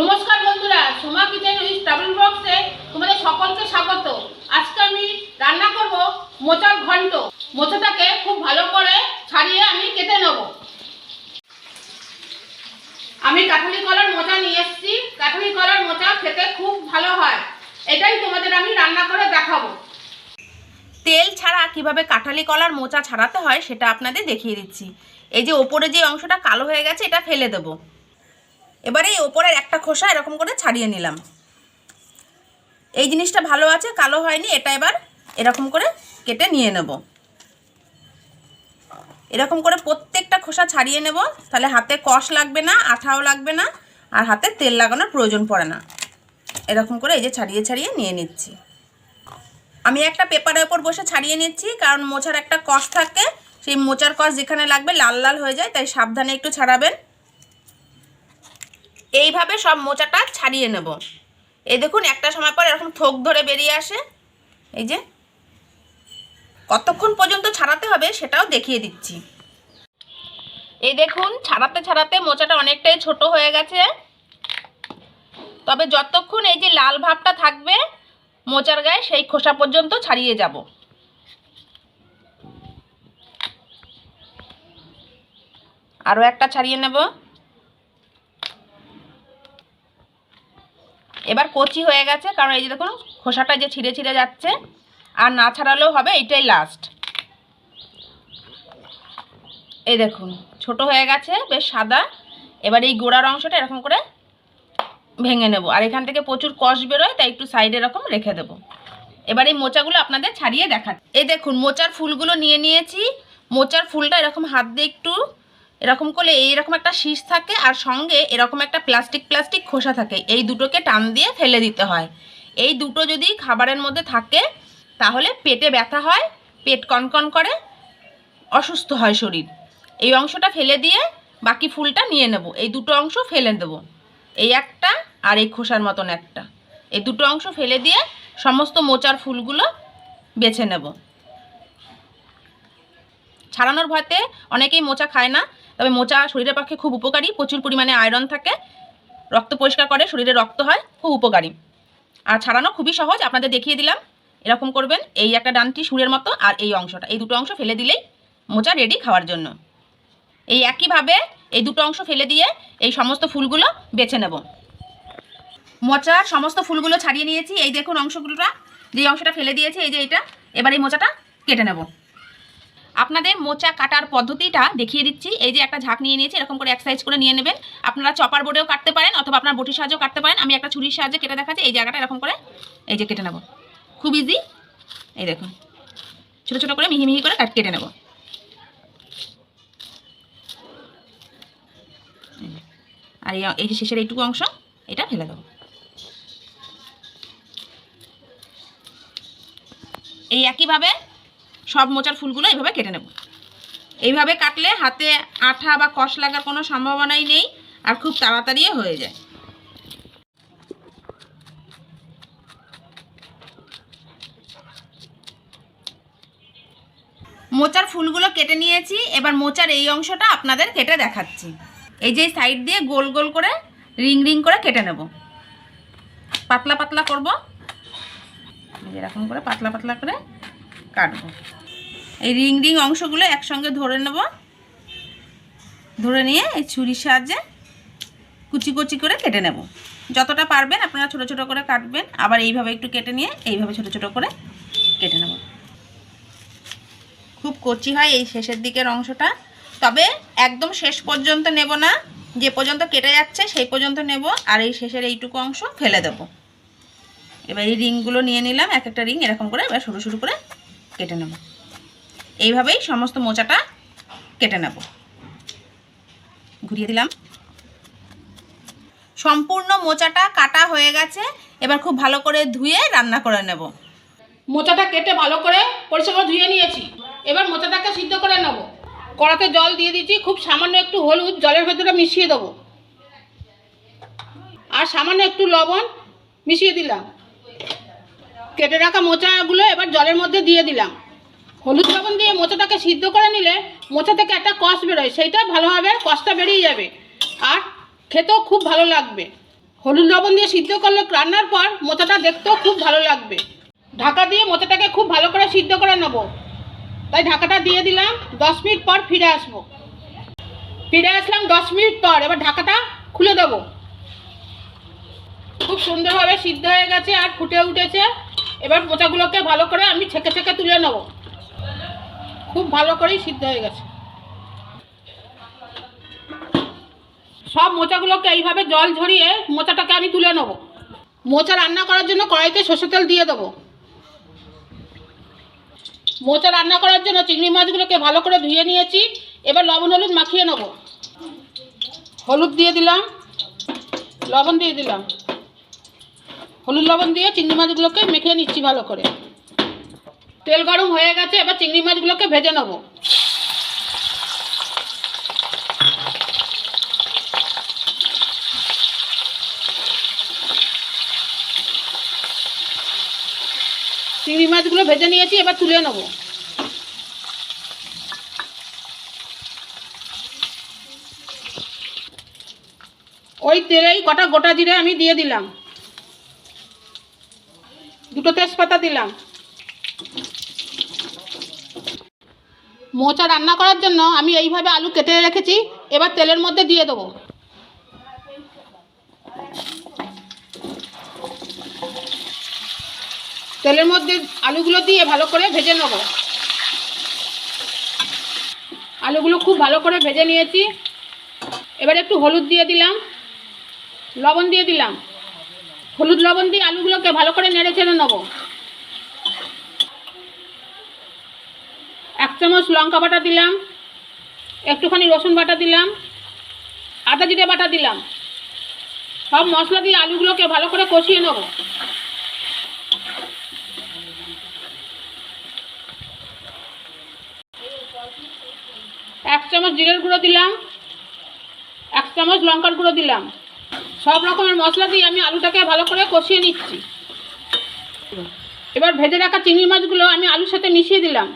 নমস্কার বন্ধুরা, Soma kitchen with travel বক্সে তোমাদের সকলকে স্বাগত। আজকে আমি রান্না করব মোচার ঘন্ট। মোচাটাকে খুব ভালো করে ছাড়িয়ে আমি কেটে নেব। আমি কাঠালি কলার মোচা নিয়ে এসেছি। কাঠালি কলার মোচা খেতে খুব ভালো হয়। এটাই তোমাদের আমি রান্না করে দেখাবো। তেল ছাড়া কীভাবে কাঁঠালি কলার মোচা ছাড়াতে হয় সেটা আপনাদের দেখিয়ে দিচ্ছি। এই যে ওপরে যে অংশটা কালো হয়ে গেছে, এটা ফেলে দেব। এবারে এই ওপরের একটা খোসা এরকম করে ছাড়িয়ে নিলাম। এই জিনিসটা ভালো আছে, কালো হয়নি, এটা এবার এরকম করে কেটে নিয়ে নেব। এরকম করে প্রত্যেকটা খোসা ছাড়িয়ে নেব, তাহলে হাতে কষ লাগবে না, আঠাও লাগবে না, আর হাতে তেল লাগানোর প্রয়োজন পড়ে না। এরকম করে এই যে ছাড়িয়ে ছাড়িয়ে নিয়ে নিচ্ছি। আমি একটা পেপারের ওপর বসে ছাড়িয়ে নিচ্ছি, কারণ মোচার একটা কষ থাকে, সেই মোচার কষ যেখানে লাগবে লাল লাল হয়ে যায়, তাই সাবধানে একটু ছাড়াবেন। এইভাবে সব মোচাটা ছাড়িয়ে নেব। এই দেখুন, একটা সময় পর এরকম থোক ধরে বেরিয়ে আসে। এই যে, কতক্ষণ পর্যন্ত ছাড়াতে হবে সেটাও দেখিয়ে দিচ্ছি। এই দেখুন, ছাড়াতে ছাড়াতে মোচাটা অনেকটাই ছোট হয়ে গেছে। তবে যতক্ষণ এই যে লাল ভাবটা থাকবে, মোচার গায়ে সেই খোসা পর্যন্ত ছাড়িয়ে যাব। আরও একটা ছাড়িয়ে নেব। এবার কচি হয়ে গেছে, কারণ এই যে দেখুন, খোসাটা যে ছিঁড়ে ছিঁড়ে যাচ্ছে, আর না ছাড়ালেও হবে, এইটাই লাস্ট এই দেখুন, ছোট হয়ে গেছে, বেশ সাদা। এবার এই গোড়ার অংশটা এরকম করে ভেঙে নেব। আর এখান থেকে প্রচুর কষ বেরোয়, তাই একটু সাইডে এরকম রেখে দেবো। এবার এই মোচাগুলো আপনাদের ছাড়িয়ে দেখা এই দেখুন, মোচার ফুলগুলো নিয়ে নিয়েছি। মোচার ফুলটা এরকম হাত দিয়ে একটু এরকম করলে এইরকম একটা শীষ থাকে আর সঙ্গে এরকম একটা প্লাস্টিক প্লাস্টিক খোসা থাকে। এই দুটোকে টান দিয়ে ফেলে দিতে হয়। এই দুটো যদি খাবারের মধ্যে থাকে, তাহলে পেটে ব্যথা হয়, পেট কনকন করে, অসুস্থ হয় শরীর। এই অংশটা ফেলে দিয়ে বাকি ফুলটা নিয়ে নেব। এই দুটো অংশ ফেলে দেবো। এই একটা আর এই খোসার মতন একটা। এই দুটো অংশ ফেলে দিয়ে সমস্ত মোচার ফুলগুলো বেছে নেব। ছাড়ানোর ভয়তে অনেকেই মোচা খায় না। তবে মোচা শরীরের পক্ষে খুব উপকারী। প্রচুর পরিমাণে আয়রন থাকে। রক্ত পরিষ্কার করে শরীরে রক্ত হয়, খুব উপকারী। আর ছাড়ানো খুবই সহজ, আপনাদের দেখিয়ে দিলাম। এরকম করবেন, এই একটা ডানটি সুরের মতো আর এই অংশটা। এই দুটো অংশ ফেলে দিলেই মোচা রেডি খাওয়ার জন্য। এই একইভাবে এই দুটো অংশ ফেলে দিয়ে এই সমস্ত ফুলগুলো বেছে নেব। মোচার সমস্ত ফুলগুলো ছাড়িয়ে নিয়েছি। এই দেখুন অংশগুলোটা। যে অংশটা ফেলে দিয়েছি, এই যে এটা এবার এই মোচাটা কেটে নেব। আপনাদের মোচা কাটার পদ্ধতিটা দেখিয়ে দিচ্ছি। এই যে একটা ঝাঁক নিয়ে নিয়েছি, এরকম করে এক সাইজ করে নিয়ে নেবেন। আপনারা চপার বোর্ডেও কাটতে পারেন অথবা আপনার বটির সাহায্যেও কাটতে পারেন। আমি একটা ছুরির সাহায্যে কেটে দেখাচ্ছি, এই জায়গাটা এরকম করে, এই যে কেটে নেব। খুব ইজি এই দেখুন, ছোটো ছোটো করে, মিহি মিহি করে কাট কেটে নেব। আর এই যে শেষের এইটুকু অংশ, এটা ফেলে দেবো। এই একইভাবে সব মোচার ফুলগুলো এইভাবে কেটে নেব। এইভাবে কাটলে হাতে আঠা বা কষ লাগার কোনো সম্ভাবনাই নেই আর খুব তাড়াতাড়ি হয়ে যায়। মোচার ফুলগুলো কেটে নিয়েছি, এবার মোচার এই অংশটা আপনাদের কেটে দেখাচ্ছি। এই যে সাইড দিয়ে গোল গোল করে রিং রিং করে কেটে নেব। পাতলা পাতলা করব। এরকম করে পাতলা পাতলা করে কাটবো। এই রিং রিং অংশগুলো একসঙ্গে ধরে নেব। ধরে নিয়ে এই ছুরির সাহায্যে কুচি কুচি করে কেটে নেব। যতটা পারবেন আপনারা ছোট ছোট করে কাটবেন। আবার এইভাবে একটু কেটে নিয়ে এইভাবে ছোট ছোট করে কেটে নেব। খুব কচি হয় এই শেষের দিকের অংশটা। তবে একদম শেষ পর্যন্ত নেব না। যে পর্যন্ত কেটে যাচ্ছে সেই পর্যন্ত নেব আর এই শেষের এইটুকু অংশ ফেলে দেব। এবার এই রিংগুলো নিয়ে নিলাম। এক একটা রিং এরকম করে এবার সরু সরু করে কেটে নেব। এইভাবেই সমস্ত মোচাটা কেটে নেব। ঘুরিয়ে দিলাম। সম্পূর্ণ মোচাটা কাটা হয়ে গেছে। এবার খুব ভালো করে ধুয়ে রান্না করে নেব। মোচাটা কেটে ভালো করে পরিষ্কার করে ধুয়ে নিয়েছি। এবার মোচাটাকে সিদ্ধ করে নেব। কড়াতে জল দিয়ে দিচ্ছি। খুব সামান্য একটু হলুদ, জলের ভেতরে মিশিয়ে দেবো। আর সামান্য একটু লবণ মিশিয়ে দিলাম। কেটে রাখা মোচাগুলো এবার জলের মধ্যে দিয়ে দিলাম। হলুদ লবণ দিয়ে মোচাটাকে সিদ্ধ করে নিলে মোচা থেকে একটা কষ বেরোয়, সেইটা ভালোভাবে কষটা বেরিয়ে যাবে। আর খেতেও খুব ভালো লাগবে। হলুদ লবণ দিয়ে সিদ্ধ করলে রান্নার পর মোচাটা দেখতেও খুব ভালো লাগবে। ঢাকা দিয়ে মোচাটাকে খুব ভালো করে সিদ্ধ করে নেব। তাই ঢাকাটা দিয়ে দিলাম, দশ মিনিট পর ফিরে আসব। ফিরে আসলাম দশ মিনিট পর, এবার ঢাকাটা খুলে দেবো। খুব সুন্দরভাবে সিদ্ধ হয়ে গেছে আর ফুটে উঠেছে। এবার মোচাগুলোকে ভালো করে আমি ছেঁকে ছেঁকে তুলে নেব। খুব ভালো করেই সিদ্ধ হয়ে গেছে। সব মোচাগুলোকে এইভাবে জল ঝরিয়ে মোচাটাকে আমি তুলে নেব। মোচা রান্না করার জন্য কড়াইতে সর্ষে তেল দিয়ে দেবো। মোচা রান্না করার জন্য চিংড়ি মাছগুলোকে ভালো করে ধুয়ে নিয়েছি। এবার লবণ, হলুদ মাখিয়ে নেব। হলুদ দিয়ে দিলাম। লবণ দিয়ে দিলাম। হলুদ, লবণ দিয়ে চিংড়ি মাছগুলোকে মেখে নিচ্ছি ভালো করে। তেল গরম হয়ে গেছে, এবার চিংড়ি মাছগুলোকে ভেজে নেব। চিংড়ি মাছগুলো ভেজে নিয়েছি, এবার তুলে নেব। ওই তেলেই কটা গোটা জিরে আমি দিয়ে দিলাম। দুটো তেজপাতা দিলাম। মোচা রান্না করার জন্য আমি এইভাবে আলু কেটে রেখেছি, এবার তেলের মধ্যে দিয়ে দেবো। তেলের মধ্যে আলুগুলো দিয়ে ভালো করে ভেজে নেব। আলুগুলো খুব ভালো করে ভেজে নিয়েছি। এবার একটু হলুদ দিয়ে দিলাম, লবণ দিয়ে দিলাম। হলুদ লবণ দিয়ে আলুগুলোকে ভালো করে নেড়ে চেড়ে নেব। চামচ লঙ্কা বাটা দিলাম, একটুখানি রসুন বাটা দিলাম, আদা জিরে বাটা দিলাম। সব মশলা দিয়ে আলুগুলোকে ভালো করে কষিয়ে নেব। এক চামচ জিরের গুঁড়ো দিলাম, এক চামচ লঙ্কার গুঁড়ো দিলাম। সব রকমের মশলা দিয়ে আমি আলুটাকে ভালো করে কষিয়ে নিচ্ছি। এবার ভেজে রাখা চিংড়ি মাছগুলো আমি আলুর সাথে মিশিয়ে দিলাম।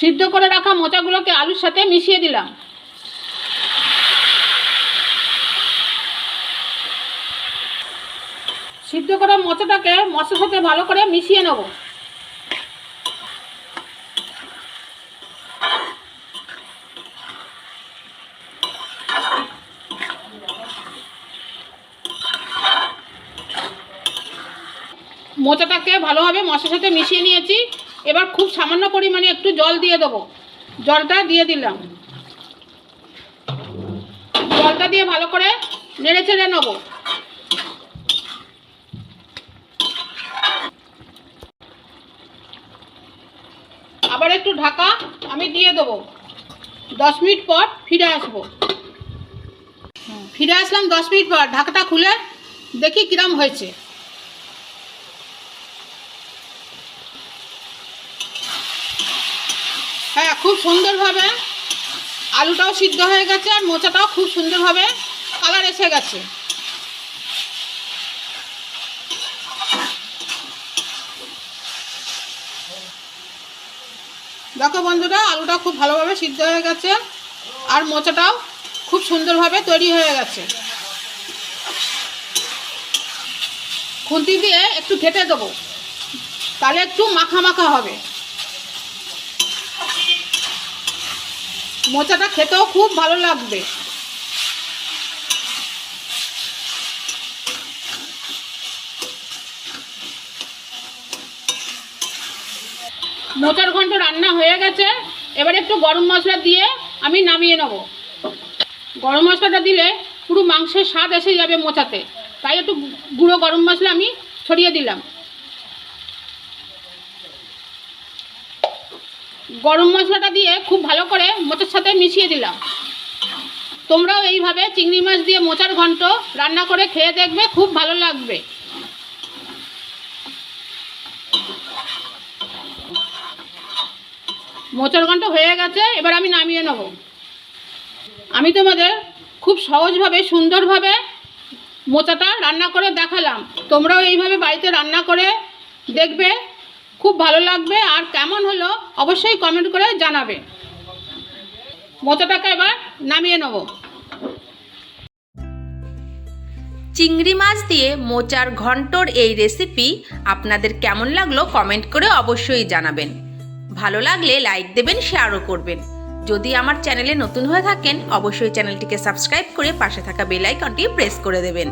সিদ্ধ করে রাখা মোচাগুলোকে আলুর সাথে মিশিয়ে দিলাম। সিদ্ধ করা মোচাটাকে মশলার সাথে ভালো করে মিশিয়ে নেব। মোচাটাকে ভালোভাবে মশলার সাথে মিশিয়ে নিয়েছি। এবার খুব সামান্য পরিমাণে একটু জল দিয়ে দেবো। জলটা দিয়ে দিলাম। জলটা দিয়ে ভালো করে নেড়ে চেড়ে নেব। আবার একটু ঢাকা আমি দিয়ে দেবো। দশ মিনিট পর ফিরে আসব। ফিরে আসলাম দশ মিনিট পর। ঢাকাটা খুলে দেখি কিরম হয়েছে। খুব সুন্দরভাবে আলুটাও সিদ্ধ হয়ে গেছে আর মোচাটাও খুব সুন্দরভাবে কালার এসে গেছে। দেখো বন্ধুরা আলুটা খুব ভালোভাবে সিদ্ধ হয়ে গেছে আর মোচাটাও খুব সুন্দরভাবে তৈরি হয়ে গেছে। খুন্তি দিয়ে একটু ঘেটে দেবো, তাহলে একটু মাখা মাখা হবে। মোচাটা খেতেও খুব ভালো লাগবে। মোচার ঘন্ট রান্না হয়ে গেছে। এবার একটু গরম মশলা দিয়ে আমি নামিয়ে নেব। গরম মশলাটা দিলে পুরো মাংসের স্বাদ এসে যাবে মোচাতে। তাই একটু গুঁড়ো গরম মশলা আমি ছড়িয়ে দিলাম। গরম মশলাটা দিয়ে খুব ভালো করে মোচার সাথে মিশিয়ে দিলাম। তোমরাও এইভাবে চিংড়ি মাছ দিয়ে মোচার ঘন্ট রান্না করে খেয়ে দেখবে, খুব ভালো লাগবে। মোচার ঘন্ট হয়ে গেছে, এবার আমি নামিয়ে নেব। আমি তোমাদের খুব সহজভাবে, সুন্দরভাবে মোচাটা রান্না করে দেখালাম। তোমরাও এইভাবে বাড়িতে রান্না করে দেখবে খুব ভালো লাগবে আর কেমন হলো অবশ্যই কমেন্ট করে জানাবে। মোচাটাকে এবার নামিয়ে নেব। চিংড়ি মাছ দিয়ে মোচার ঘন্টর এই রেসিপি আপনাদের কেমন লাগল কমেন্ট করে অবশ্যই জানাবেন। ভালো লাগলে লাইক দেবেন শেয়ারও করবেন। যদি আমার চ্যানেলে নতুন হয়ে থাকেন, অবশ্যই চ্যানেলটিকে সাবস্ক্রাইব করে পাশে থাকা বেল আইকনটি প্রেস করে দেবেন।